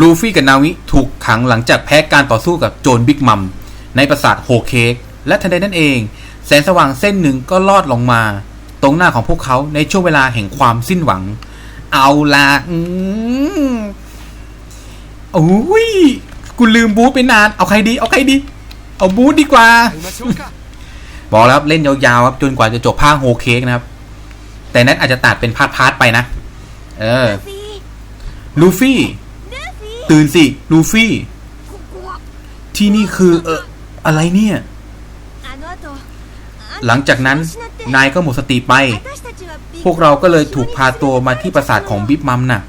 ลูฟี่กับนาวิถูกขังหลังจากแพ้การต่อสู้กับโจนบิ๊กมัม ในปราสาทโฮเคกและทันใดนั้นเอง แสงสว่างเส้นหนึ่งก็ลอดลงมา ตรงหน้าของพวกเขาในช่วงเวลาแห่งความสิ้นหวัง เอาละอืมโอ้ยกูลืมบูธไปนาน เอาใครดี เอาใครดี เอาบูธดีกว่า บอกแล้วเล่นยาวๆครับจนกว่าจะจบภาคโฮเคกนะครับ แต่นั้นอาจจะตัดเป็นพาร์ทๆไปนะ เออ ลูฟี่ ตื่นสิ ลูฟี่ ที่นี่คือเอออะไรเนี่ย หลังจากนั้นนายก็หมดสติไป พวกเราก็เลยถูกพาตัวมาที่ปราสาทของบิ๊บมัมน่ะ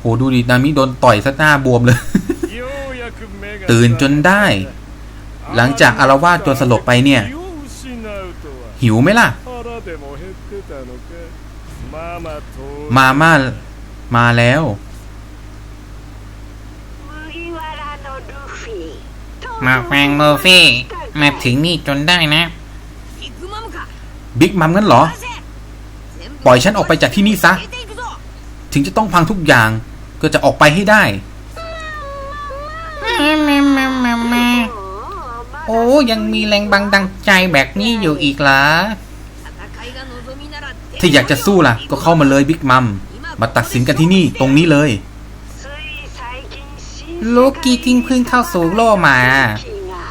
โหดูดินามิโดนต่อยซะหน้าบวมเลย ตื่นจนได้ หลังจากอารวาสจนสลบไปเนี่ย หิวไหมล่ะ มามามาแล้ว มาแฟงโลฟี่มาถึงนี่จนได้นะ บิ๊กมัมงั้นเหรอ ปล่อยฉันออกไปจากที่นี่ซะ ถึงจะต้องพังทุกอย่าง ก็จะออกไปให้ได้ โอ้ยังมีแรงบังดังใจแบบนี้อยู่อีกเหรอถ้าอยากจะสู้ล่ะ ก็เข้ามาเลยบิ๊กมัม มาตัดสินกันที่นี่ตรงนี้เลย ลูกกี้กิ้งพึ่งเข้าสู่โล่มา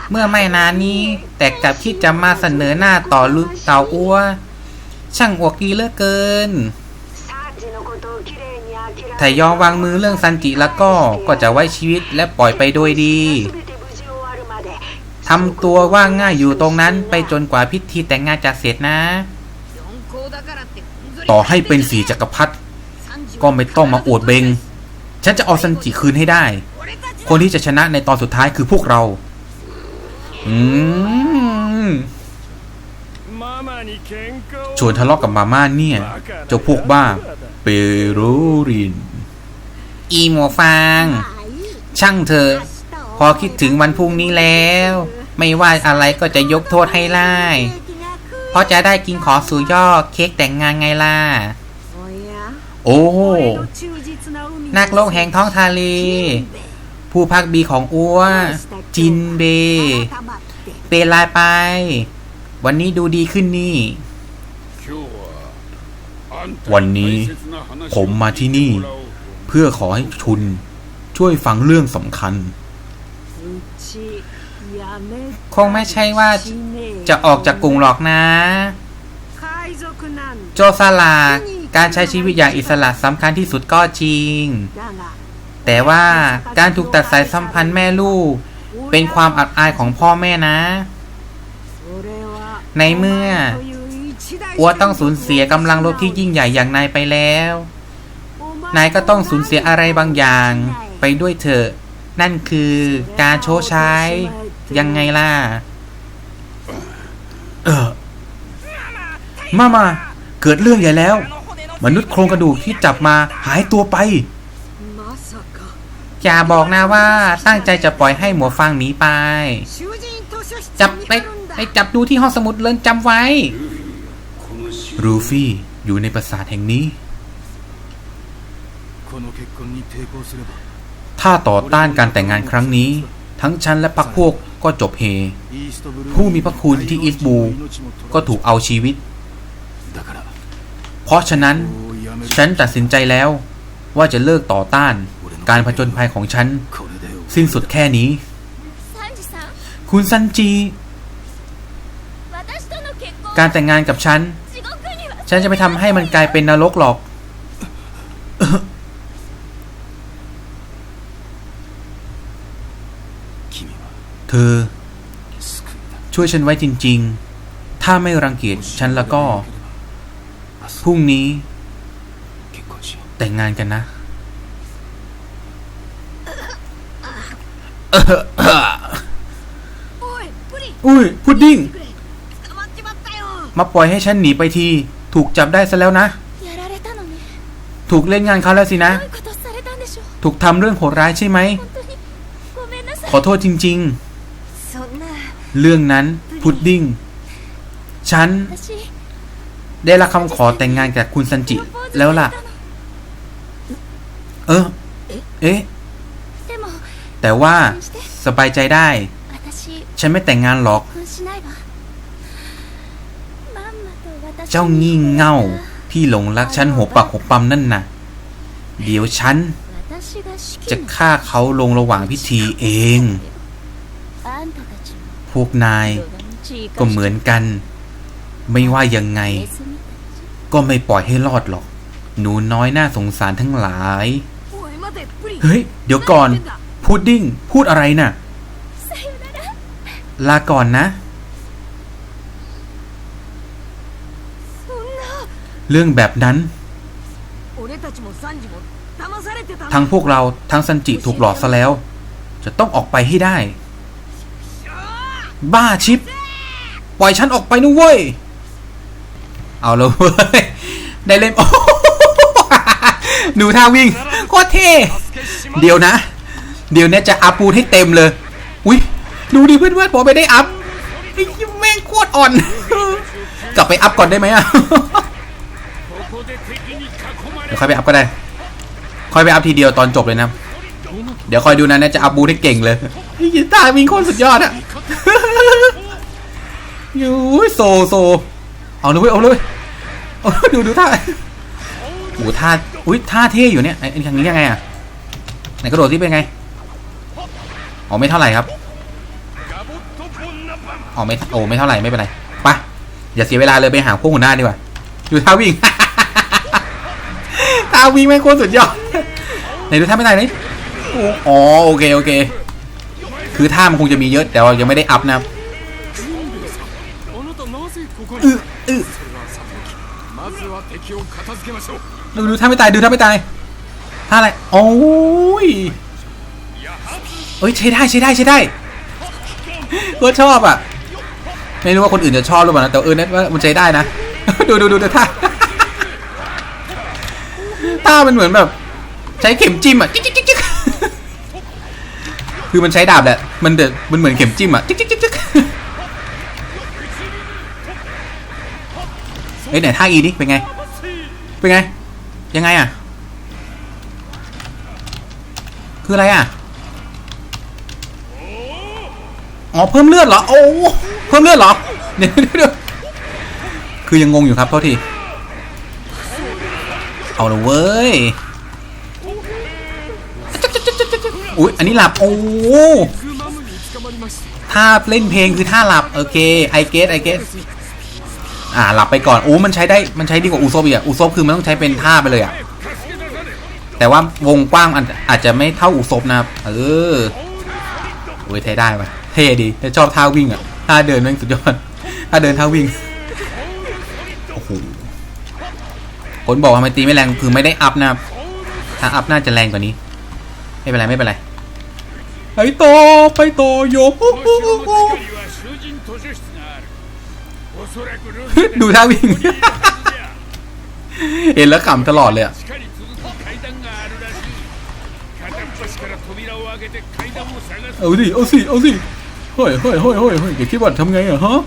เมื่อไม่นานนี้ แต่กับที่จะมาเสนอหน้าต่อลูกเต่าอ้ว ช่างอวกดีเหลือเกิน ถ้ายอมวางมือเรื่องซันจิแล้วก็ก็จะไว้ชีวิตและปล่อยไปโดยดีทำตัวว่าง่ายอยู่ตรงนั้นไปจนกว่าพิธีแต่งงานจะเสร็จนะ ต่อให้เป็นสีจักรพรรดิก็ไม่ต้องมาอวดเบง ฉันจะเอาซันจิคืนให้ได้ คนที่จะชนะในตอนสุดท้ายคือพวกเราชวนทะเลาะกกับมาม่าเนี่ย เจ้าพวกบ้า เปโรริน อีโมฟาง ช่างเธอ พอคิดถึงวันพรุ่งนี้แล้ว ไม่ว่าอะไรก็จะยกโทษให้ไล่เพราะจะได้กินขอสูยอดเค้กแต่งงานไงล่ะ โอ้นักโลกแห่งท้องทะเล ผู้พักดีของอัวจินเบ เปลายไป วันนี้ดูดีขึ้นนี่ วันนี้ผมมาที่นี่ เพื่อขอให้ชุน ช่วยฟังเรื่องสำคัญ คงไม่ใช่ว่าจะออกจากกรุงหรอกนะ โจซาลาการใช้ชีวิตอย่างอิสระสำคัญที่สุดก็จริง แต่ว่าการถูกตัดสายสัมพันธ์แม่ลูก เป็นความอับอายของพ่อแม่นะ ในเมื่ออัวต้องสูญเสียกำลังรบที่ยิ่งใหญ่อย่างนายไปแล้ว นายก็ต้องสูญเสียอะไรบางอย่างไปด้วยเถอะ นั่นคือการโชว์ใช้ยังไงล่ะ เออมามา เกิดเรื่องใหญ่แล้ว มนุษย์โครงกระดูกที่จับมาหายตัวไป อย่าบอกนะว่าตั้งใจจะปล่อยให้หมัวฟางหนีไป จับไปไปจับดูที่ห้องสมุดเลินจำไว้ รูฟี่อยู่ในปราสาทแห่งนี้ ถ้าต่อต้านการแต่งงานครั้งนี้ ทั้งฉันและพรรคพวกก็จบเฮ ผู้มีพระคุณที่อีสบู ก็ถูกเอาชีวิต เพราะฉะนั้น ฉันตัดสินใจแล้วว่าจะเลิกต่อต้าน การผจญภัยของฉัน สิ้นสุดแค่นี้ คุณซันจี การแต่งงานกับฉัน ฉันจะไปทำให้มันกลายเป็นนรกหรอกเธอ ช่วยฉันไว้จริง ๆ ถ้าไม่รังเกียจฉันแล้วก็ พรุ่งนี้ แต่งงานกันนะ อุ้ย พุดดิ้ง มาปล่อยให้ฉันหนีไปที ถูกจับได้ซะแล้วนะ ถูกเล่นงานเขาแล้วสินะ ถูกทำเรื่องโหดร้ายใช่ไหม ขอโทษจริง ๆ เรื่องนั้น พุดดิ้ง ฉัน ได้รับคำขอแต่งงานจากคุณซันจิ แล้วล่ะ เออ เอ๊ะ แต่ว่าสบายใจได้ ฉันไม่แต่งงานหรอก เจ้างี่เง่าที่หลงรักฉันหัวปักหัวปั๊มนั่นนะ่ะ เดี๋ยวฉัน จะฆ่าเขาลงระหว่างพิธีเอง พวกนายก็เหมือนกัน ไม่ว่ายังไง ก็ไม่ปล่อยให้รอดหรอก หนูน้อยน่าสงสารทั้งหลาย เฮ้ย เดี๋ยวก่อน พุดดิ้ง พูดอะไรนะ่ะ ลาก่อนนะ เรื่องแบบนั้น ทั้งพวกเราทั้งซันจิถูกหลอกซะแล้ว จะต้องออกไปให้ได้ บ้าชิป ปล่อยฉันออกไปนะเว้ย เอาเลยได้เล่นดูท่าวิ่ง โคตรเท่ เดี๋ยวนะ เดี๋ยวเนี้จะอัพปูนให้เต็มเลย อุ้ยดูดิเพื่อนๆผมไม่ได้อัพไอ้ยแม่งโคตรอ่อน กลับไปอัพก่อนได้ไหมอะเดี๋ยวค่อยไปอัพก็ได้ ค่อยไปอัพทีเดียวตอนจบเลยนะ เดี๋ยวคอยดูนะเนี่ยจะอัพบูทให้เก่งเลยยีตาวิ่งโคตรสุดยอดอะยูยโซโซ เอาเลยเอาเลยเอาดูดูท่าโอ้ท่า อุ้ยท่าเท่อยู่เนี่ยไอ้อ้ทางนี้ยังไงอะไหนกระโดดที่เป็นไง อ๋อไม่เท่าไหร่ครับอ๋อไม่โอ้ไม่เท่าไหร่ไม่เป็นไรปะอย่าเสียเวลาเลยไปหาพวกหัวหน้าดีกว่าอยู่ท่าวิ่งท่าวิ่งแม่งโคตรสุดยอดไหนดูท่าไม่ได้เลยอ๋อโอเคโอเค คือท่ามันคงจะมีเยอะแต่เรายังไม่ได้อัพนะครับดูท่าไม่ตายดูท่าไม่ตายท่าอะไรโอ้ย เอ้ยใช้ได้ใช้ได้ใช้ได้ก็ชอบอะ ไม่รู้ว่าคนอื่นจะชอบหรือเปล่านะแต่เออเน็ตว่ามันใช้ได้นะ ดูดูดูดูท่าท่ามันเหมือนแบบ ใช้เข็มจิ้มอะจิ๊กจิ๊กจิ๊กคือมันใช้ดาบแหละ มันเดมันเหมือนเข็มจิ้มอะจิ๊กจิ๊กจิ๊กเอ้ยไหนท่าอีนี่เป็นไง เป็นไง ยังไงอะ คืออะไรอะ อ๋อเพิ่มเลือดเหรอโอ้เพิ่มเลือดเหรอเนี่ยคือยังงงอยู่ครับเท่าที่เอาละเว้ยอุ้ยอันนี้หลับโอ้ท่าเล่นเพลงคือท่าหลับโอเคไอเกสไอเกสอ่าหลับไปก่อนโอ้มันใช้ได้มันใช้ดีกว่าอูซบอะอูซบคือมันต้องใช้เป็นท่าไปเลยอะแต่ว่าวงกว้างอาจจะไม่เท่าอูซบนะครับเออโอ้ยใช้ได้ไหม เท่ดีแต่ชอบท่าวิ่งอะท่าเดินแม่งสุดยอดท่าเดินท่าวิ่งโอ้โหคนบอกว่าไม่ตีไม่แรงคือไม่ได้อัพนะครับถ้าอัพน่าจะแรงกว่านี้ ไม่เป็นไรไม่เป็นไรไปต่อไปต่อโยดูท่าวิ่งเห็นแล้วขำตลอดเลยอะเอาสิเอาสิเอาสิ เฮ้ยเฮ้ยเฮ้ยเฮ้ยเฮ้ยอย่าคิดว่าทำไงอะฮะ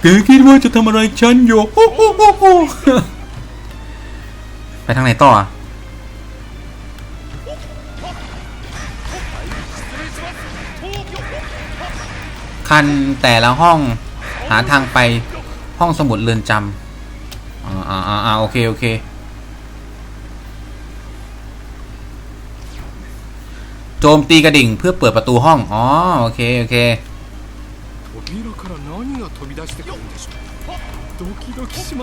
แกคิดว่าจะทำอะไรฉันโยโอ้โหโอ้โหไปทางไหนต่ออะคันแต่ละห้องหาทางไปห้องสมุดเรือนจำอ่าอ่าอ่าอ่าโอเค โอเค โจมตีกระดิ่งเพื่อเปิดประตูห้อง อ๋อ โอเค โอเค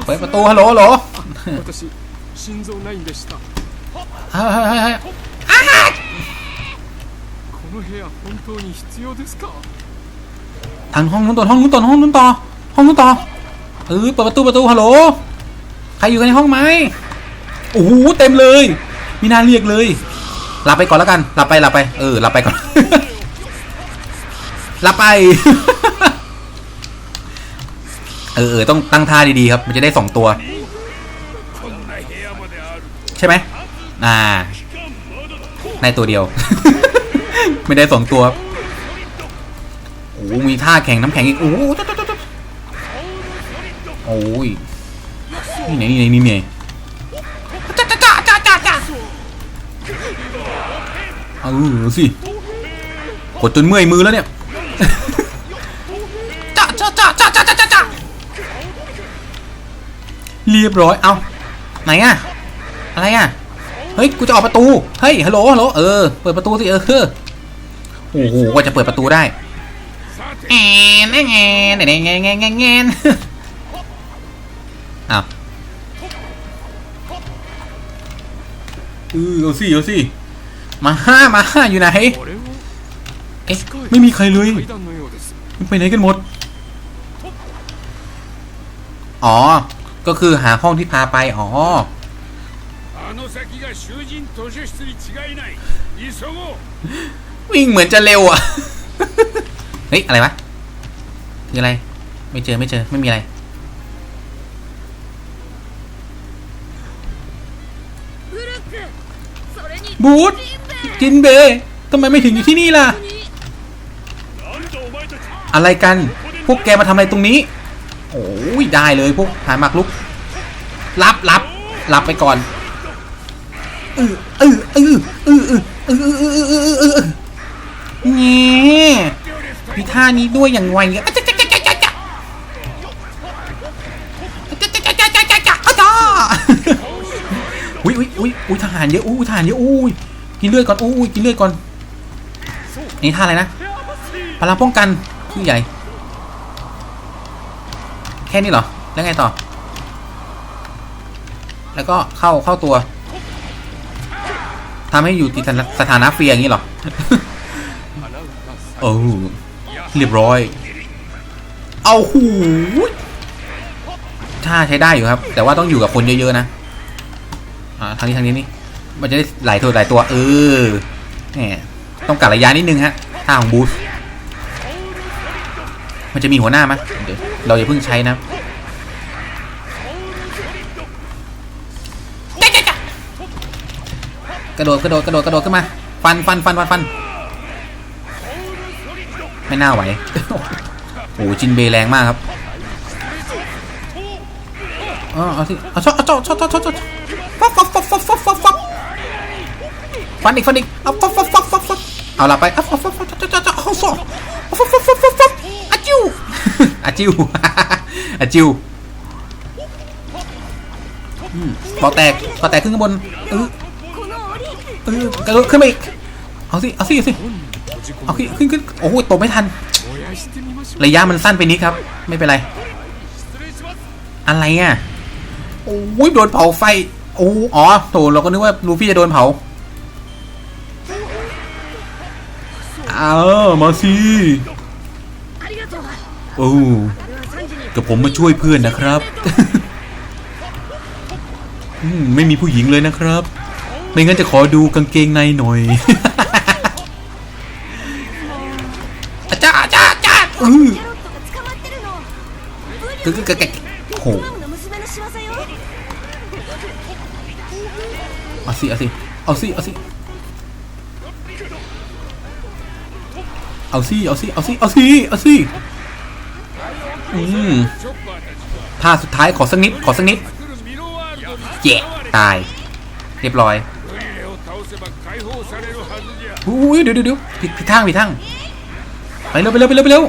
เปิดประตูฮัลโหลฮัลโหลเเฮ้ยทางห้องนู้นต่อห้องนู้นต่อห้องนู้นต่อห้องนู้นต่อเออเปิดประตูประตูฮัลโหลใครอยู่ในห้องไหมโอ้โหเต็มเลยมีนาเรียกเลย หลับไปก่อนแล้วกัน หลับไปหลับไป เออ หลับไปก่อน หลับไป เออเออต้องตั้งท่าดีๆครับ มันจะได้สองตัว ใช่ไหมอ่า ในตัวเดียว ไม่ได้สองตัว โอ้มีท่าแข่งน้ำแข็งอีก โอ้โหโอ้ยนี่ไงนี่ไงนี่ไง เอาสิกดจนเมื่อยมือแล้วเนี่ยจ้าจ้าจ้าจ้าจ้าจ้าจ้าเรียบร้อยเอาไหนอะอะไรอะเฮ้ยกูจะออกประตูเฮ้ยฮัลโหลฮัลโหลเออเปิดประตูสิเออโอ้โหกว่าจะเปิดประตูได้แอนแอนแอนแอนแอนแอนแอนอ้าวเออเอาสิเอาสิ มาห้ามาห้าอยู่ไหน เอ๊ะ ไม่มีใครเลยไปไหนกันหมด อ๋อ ก็คือหาห้องที่พาไป อ๋อวิ่งเหมือนจะเร็วอะ เฮ้ย อะไรวะคืออะไร ไม่เจอไม่เจอไม่มีอะไร บูธ จินเบทำไมไม่ถึงอยู่ที่นี่ล่ะ อะไรกัน พวกแกมาทำอะไรตรงนี้ โอ้ยได้เลยพวกหายมากลุก รับรับรับไปก่อนเออเออเออเออเออเออเออเออเออเนี่ยมีท่านี้ด้วยอย่างไวเนี่ยอุ้ยอุ้ยอุ้ยทหารเยอะอุ้ยทหารเยอะอุ้ย กินเลือดก่อนอุ้ยกินเลือดก่อนนี่ท่าอะไรนะพลังป้องกันผู้ใหญ่ แค่นี้เหรอ แล้วไงต่อ แล้วก็เข้าเข้าตัวทำให้อยู่ติดสถานะเฟียอย่างนี้เหรอ โอ้เรียบร้อย เอาหูยถ้าใช้ได้อยู่ครับ แต่ว่าต้องอยู่กับคนเยอะๆนะ อ่า ทางนี้ทางนี้นี่ มันจะได้หลายตัวหลายตัวเออแหมต้องกัดระยะนิดนึงฮะท่าของบูสมันจะมีหัวหน้าไหมเดี๋ยวเราอย่าเพิ่งใช้นะกระโดดกระโดดกระโดดกระโดดขึ้นมา ฟันฟันฟันฟันฟันไม่น่าไหวโอ้จินเบย์แรงมากครับเอเอาสิเอาชอบเอาช็อบชอบชอบชอบ ฟันอีกฟันอีกเอาฟักฟักฟักฟักฟักเอาละไปเอาฟักฟักฟักจ้าจ้าเข้าซอกฟักฟักฟักฟักฟักอาจิวอาจิวอาจิวต่อแตกพอแตกขึ้นข้างบนเออเออขึ้นมาอีกเอาสิเอาสิเอาสิเอาขึ้นขึ้นขึ้นโอ้โหตบไม่ทัน ระยะมันสั้นไปนิดครับ ไม่เป็นไร อะไรอะโอ้ยโดนเผาไฟโอ้อ๋อโถเราก็นึกว่าลูฟี่จะโดนเผา เออมาสิโอ้กับผมมาช่วยเพื่อนนะครับ ไม่มีผู้หญิงเลยนะครับ ไม่งั้นจะขอดูกางเกงในหน่อยอาจารย์อาจารย์อาจารย์อ้อโหเอาสิอาสิเอาสิเอาสิ เอาซี่เอาซี่เอาซี่เอาซี่เอาซี่อืมท่าสุดท้ายขอสักนิดขอสักนิดเจ๊ตาย เรียบร้อยอุ้ยเดี๋ยวเดี๋ยวผิดผิดทางผิดทางไปเร็วไปเร็วไปเร็วไปเร็ว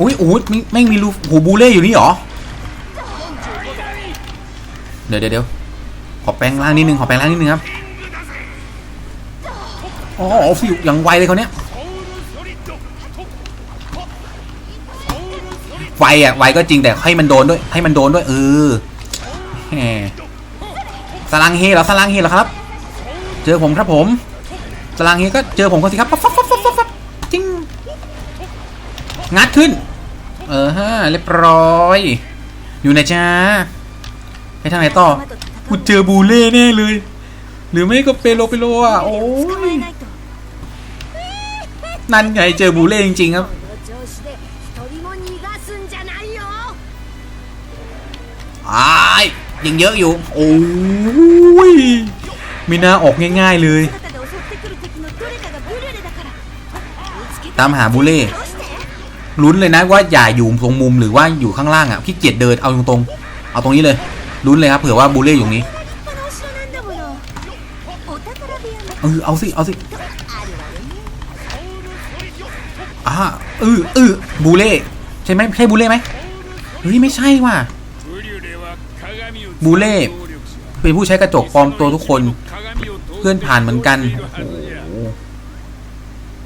อุ้ยโอ้ยไม่ไม่มีรูหูบูเล่อยู่นี่หรอ เดี๋ยวเดี๋ยวขอแปลงร่างนิดนึงขอแปลงร่างนิดนึงครับอ๋อฟิวอย่างไวเลยเขาเนี้ยไวอะไวก็จริงแต่ให้มันโดนด้วย ให้มันโดนด้วยเออแหมสลังเฮเหรอสลังเฮเหรอครับ เจอผมครับผมสลังเฮก็เจอผมก็สิครับปั๊บปั๊บปั๊บปั๊บปั๊บปั๊บจิ้งงัดขึ้น เออฮะเรียบร้อย อยู่ไหนจ้าไปทางไหนต่อกูเจอบูเล่แน่เลย หรือไม่ก็เปโลเปโลอะโอ้ยนั่นไงเจอบูเล่จริงๆครับไอ้ยังเยอะอยู่ โอ้ยมีหน้าออกง่าย ๆเลย ตามหาบูเล่ ลุ้นเลยนะว่าอย่าอยู่ตรงมุมหรือว่าอยู่ข้างล่างอะพี่เกียจเดินเอาตรงๆเอาตรงนี้เลยลุ้นเลยครับเผื่อว่าบูเล่อยู่นี้เออเอาสิเอาสิอ่าเออเออบูเล่ใช่ไหมใช่บูเล่ไหมเฮ้ยไม่ใช่ว่ะบูเล่เป็นผู้ใช้กระจกปลอมตัวทุกคน เพื่อนผ่านเหมือนกัน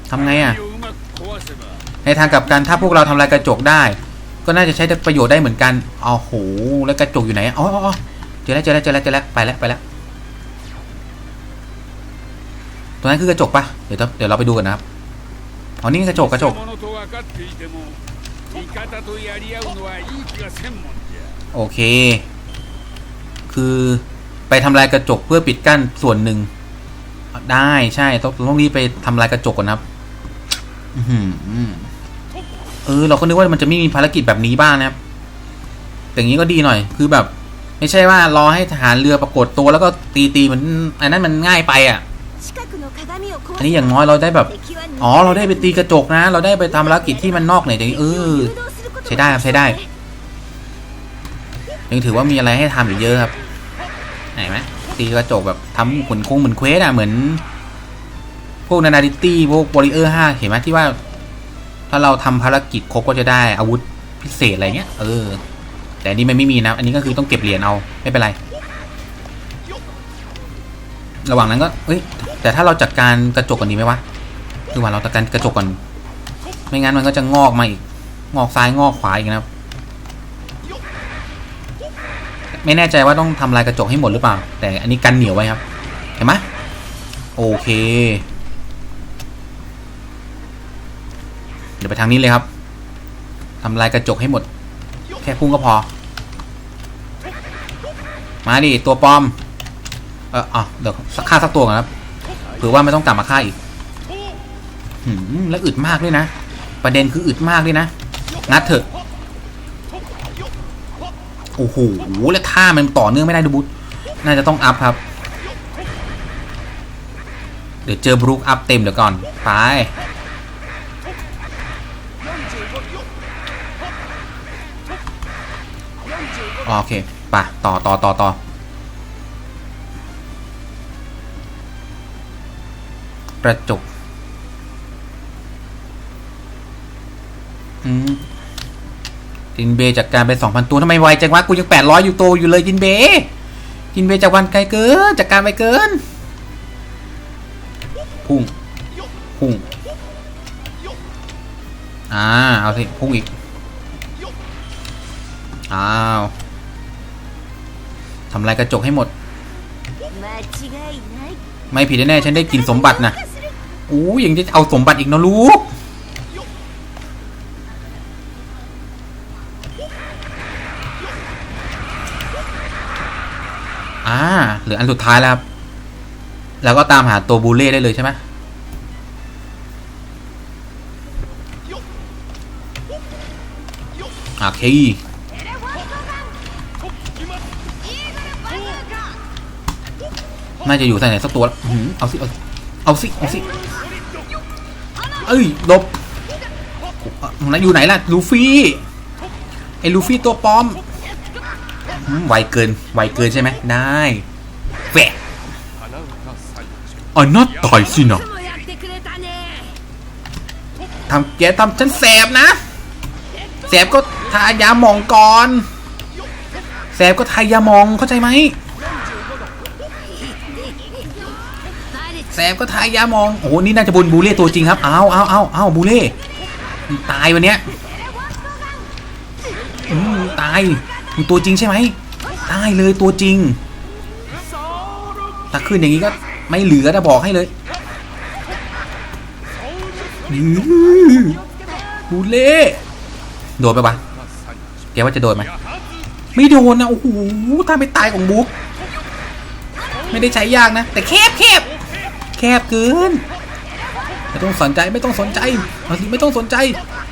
ทำไงอะ ในทางกลับกันถ้าพวกเราทำลายกระจกได้ ก็น่าจะใช้ประโยชน์ได้เหมือนกันอ๋อโหแล้วกระจกอยู่ไหนอ๋อเจอแล้วเจอแล้วเจอแล้วเจอแล้วไปแล้วไปแล้วตรงนั้นคือกระจกปะเดี๋ยวเดี๋ยวเราไปดูกันนะครับอ๋อนี่กระจกกระจกโอเค คือไปทำลายกระจกเพื่อปิดกั้นส่วนหนึ่ง ได้ใช่ต้องต้องรีบไปทำลายกระจกก่อนครับ อืม เออเราก็นึกว่ามันจะไม่มีภารกิจแบบนี้บ้างนะครับแต่งี้ก็ดีหน่อย คือแบบ ไม่ใช่ว่ารอให้ทหารเรือปรากฏตัวแล้วก็ตีตีมันอันนั้นมันง่ายไปอะอันนี้อย่างน้อยเราได้แบบ อ๋อ เราได้ไปตีกระจกนะ เราได้ไปทำภารกิจที่มันนอกเหนือจากนี้เออ ใช้ได้ครับใช้ได้ ยังถือว่ามีอะไรให้ทำอีกเยอะครับเห็นไหมตีกระจกแบบทำขุนคงเหมือนเควสอะเหมือน พวกนานาดิตี้พวกบริเออร์ห้าเห็นไหมที่ว่า ถ้าเราทำภารกิจครบก็จะได้อาวุธพิเศษอะไรเงี้ย เออ แต่อันนี้มันไม่มีนะ อันนี้ก็คือต้องเก็บเหรียญเอาไม่เป็นไร ระหว่างนั้นก็เอ้ย แต่ถ้าเราจัดการกระจกก่อนดีไหมวะคือว่าเราจัดการกระจกก่อน ไม่งั้นมันก็จะงอกมาอีก งอกซ้ายงอกขวาอีกนะครับ ไม่แน่ใจว่าต้องทำลายกระจกให้หมดหรือเปล่า แต่อันนี้กันเหนียวไว้ครับ เห็นไหมโอเค เดี๋ยว ไปทางนี้เลยครับทำลายกระจกให้หมด แค่พุ่งก็พอ มาดิตัวปลอม เอออะเดี๋ยวซักฆ่าสักตัวก่อนครับเผื่อว่าไม่ต้องกลับมาฆ่าอีกหืมแล้วอึดมากด้วยนะ ประเด็นคืออึดมากด้วยนะ งัดเถอะ โอ้โห แล้วท่ามันต่อเนื่องไม่ได้ดูบุ๊น่าจะต้องอัพครับ เดี๋ยวเจอบรูคอัพเต็มเดี๋ยวก่อน ไป โอเคไปต่อต่อต่อต่อกระจกอืมจินเบย์จากการไปสองพันตัวทำไมไวจังวะกูยังแปดร้อยอยู่โตอยู่เลยจินเบย์จินเบย์จากวันไกลเกินจากการไปเกิน พุ่ง พุ่ง อ่า เอาสิ พุ่งอีก อ้าว ทำลายกระจกให้หมด ไม่ผิดแน่ๆฉันได้กินสมบัตินะอู้ยังจะเอาสมบัติอีกนะลูกอ่าเหลืออันสุดท้ายแล้วครับ แล้วก็ตามหาตัวบูเล่ได้เลยใช่ไหมโอเค น่าจะอยู่ใส่ไหนสักตัวเอาสิ เอาสิ เอาสิ เอ้ยลบนั่นอยู่ไหนล่ะ ลูฟี่ ไอ้ลูฟี่ตัวปลอม ไวเกิน ไวเกินใช่ไหม ได้แฝกอันน่าตายสินะทำแกทำฉันแสบนะ แสบก็ทายามองก่อน แสบก็ทายามองเข้าใจไหม แสบก็ทายามอง โอ้โหนี่น่าจะบนบูเล่ตัวจริงครับ เอาเอาเอาเอาบูเล่ตายวันเนี้ยตายมึงตัวจริงใช่ไหมตายเลยตัวจริงถ้าขึ้นอย่างนี้ก็ไม่เหลือนะบอกให้เลยบูเล่โดนไปปะแกว่าจะโดนไหมไม่โดนนะโอ้โหถ้าไม่ตายของบุ๊กไม่ได้ใช้ยากนะ แต่แคบแคบ คบเกินไม่ต้องสนใจไม่ต้องสนใจเอาสิไม่ต้องสนใจ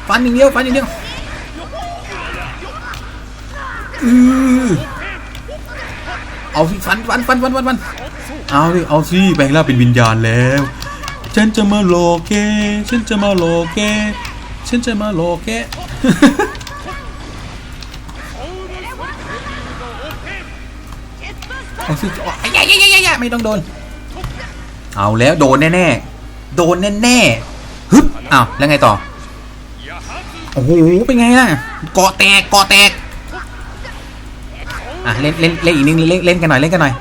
ฟันอย่างเดียวฟันอย่างเดียวอือเอาสิฟันฟันฟันฟันฟันฟันเอาสิเอาสิแปลงร่างเป็นวิญญาณแล้ว ฉันจะมาโลเกฉันจะมาโลเกฉันจะมาโลเกเอาสิอ๋ออย่าอย่าอย่าอย่าอย่าไม่ต้องโดน เอาแล้วโดนแน่ๆ โดนแน่ๆ ฮึบอ้าวแล้วไงต่อ โอ้โห เป็นไงล่ะ เกาะแตก เกาะแตก อะเล่นเล่นเล่นอีกนิดนึงเล่นเล่นกันหน่อยเล่นกันหน่อย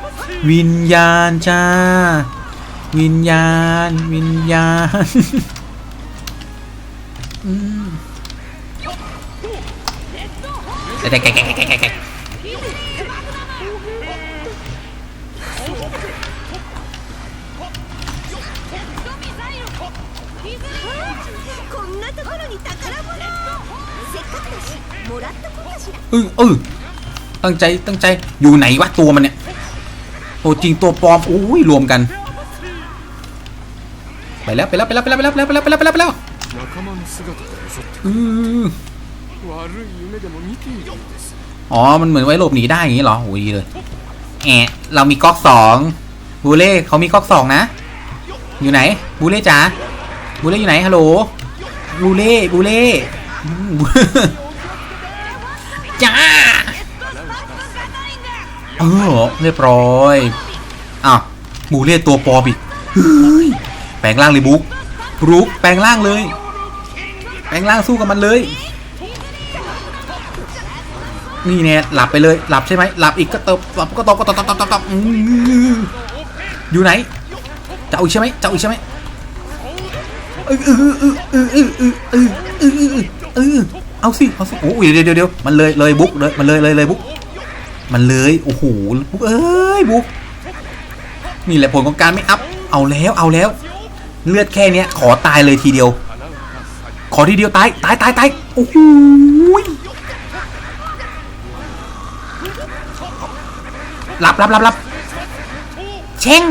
วิญญาณจ้า วิญญาณ วิญญาณอืมแกะแกะแกแกแกแก เออเออตั้งใจตั้งใจอยู่ไหนวะตัวมันเนี่ยตัวจริงตัวปลอมโอ้ยรวมกัน ไปแล้วไปแล้วไปแล้วไปแล้วไปแล้วไปแล้วไปแล้วไปแล้วไปแล้วอืออ๋อ มันเหมือนไว้หลบหนีได้อย่างนี้เหรอโอ้ยเลยแอะเรามีก๊อกสองบูเล่เขามีก๊อกสองนะ อยู่ไหนบูเล่จ๋าบูเล่อยู่ไหนฮัลโหลบูเล่บูเล่ เออเรียบร้อยอะบูเล่ตัวปอบอีกเฮ้ยแปลงร่างเลยบุ๊กบุ๊กแปลงร่างเลย แปลงร่างสู้กับมันเลย นี่เนี่ยหลับไปเลยหลับใช่ไหมหลับอีกก็ตบหลับก็ตบก็ตบตบตบตบอยู่ไหนจะเอาอีกใช่ไหมจะเอาอีกใช่ไหมเอาสิเอาสิโอ้ยเดี๋ยวเดี๋ยวมันเลยเลยบุ๊กเลยมันเลยเลยเลยบุ๊ก มันเลยโอ้โหบุ๊กเอ้ยบุ๊กนี่แหละผลของการไม่อัพเอาแล้วเอาแล้ว เลือดแค่เนี้ยขอตายเลยทีเดียว ขอทีเดียวตายตายตายตายโอ้โหรับรับรับรับเชง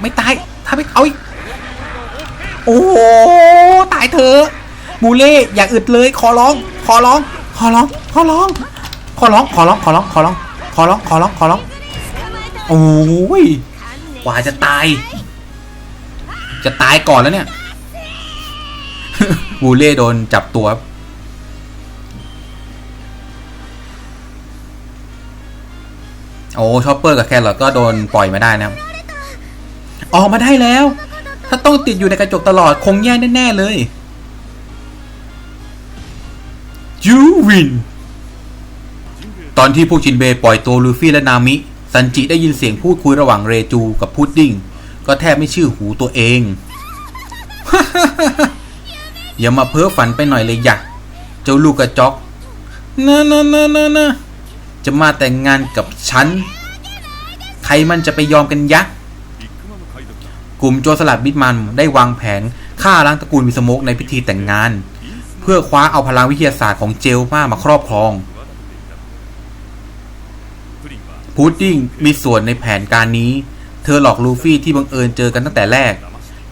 ไม่ตายถ้าไม่เอาอีกโอ้โหตายเถอะบูเล่อย่าอึดเลย ขอร้อง ขอร้อง ขอร้อง ขอร้อง ขอร้อง ขอร้อง ขอร้อง ขอร้อง ขอร้องขอร้องขอร้องโอ้ยกว่าจะตาย จะตายก่อนแล้วเนี่ยบูเล่โดนจับตัวครับโอ้ชอปเปอร์กับแครอทก็โดนปล่อยมาได้นะครับออกมาได้แล้ว ถ้าต้องติดอยู่ในกระจกตลอดคงแย่แน่ ๆ เลยยูวินต อนที่พวกชินเบย์ปล่อยตัวลูฟี่และนามิ ซันจิได้ยินเสียงพูดคุยระหว่างเรจูกับพุดดิ้ง ก็แทบไม่ชื่อหูตัวเอง อย่ามาเพ้อฝันไปหน่อยเลยอยากเจ้าลูกกระจอกนะนะนะนะนะจะมาแต่งงานกับฉัน ใครมันจะไปยอมกันยะ กลุ่มโจรสลัดบิดมันได้วางแผนฆ่าล้างตระกูลมิสโมกในพิธีแต่งงาน เพื่อคว้าเอาพลังวิทยาศาสตร์ของเจลมามาครอบครอง พุดดิ้งมีส่วนในแผนการนี้ เธอหลอกลูฟี่ที่บังเอิญเจอกันตั้งแต่แรก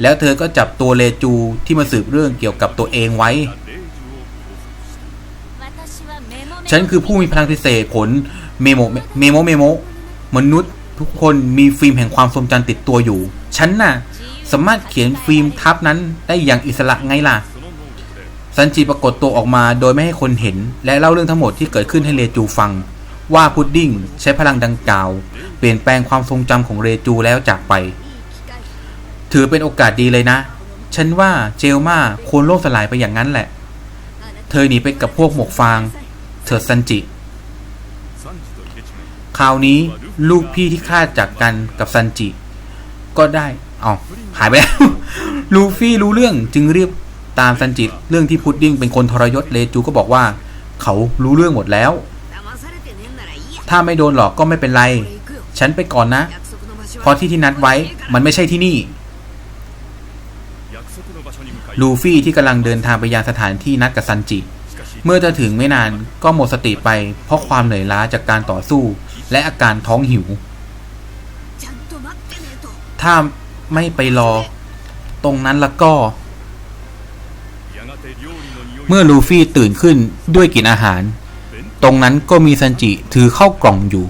แล้วเธอก็จับตัวเลจูที่มาสืบเรื่องเกี่ยวกับตัวเองไว้ ฉันคือผู้มีพลังพิเศษผลเมโมเมโมเมโมมนุษย์ทุกคนมีฟิล์มแห่งความทรงจำติดตัวอยู่ ฉันน่ะ สามารถเขียนฟิล์มทับนั้นได้อย่างอิสระไงล่ะ ซันจิปรากฏตัวออกมาโดยไม่ให้คนเห็น และเล่าเรื่องทั้งหมดที่เกิดขึ้นให้เรจูฟัง ว่าพุดดิ้งใช้พลังดังกล่าว เปลี่ยนแปลงความทรงจำของเรจูแล้วจากไป ถือเป็นโอกาสดีเลยนะ ฉันว่าเจลมาควรโลกสลายไปอย่างนั้นแหละ เธอหนีไปกับพวกหมวกฟาง เธอซันจิ คราวนี้ลูกพี่ที่คลาดจากกันกับซันจิ ก็ได้เอาหายไปแล้วลูฟี่รู้เรื่องจึงรีบตามซันจิเรื่องที่พุดดิ้งเป็นคนทรยศเลจูก็บอกว่า เขารู้เรื่องหมดแล้ว ถ้าไม่โดนหลอกก็ไม่เป็นไร ฉันไปก่อนนะ เพราะที่ที่นัดไว้มันไม่ใช่ที่นี่ ลูฟี่ที่กำลังเดินทางไปยังสถานที่นัดกับซันจิ เมื่อจะถึงไม่นานก็หมดสติไป เพราะความเหนื่อยล้าจากการต่อสู้ และอาการท้องหิว ถ้าไม่ไปรอ ตรงนั้นแล้วก็ เมื่อลูฟี่ตื่นขึ้นด้วยกลิ่นอาหาร ตรงนั้นก็มีซันจิถือเข้ากล่องอยู่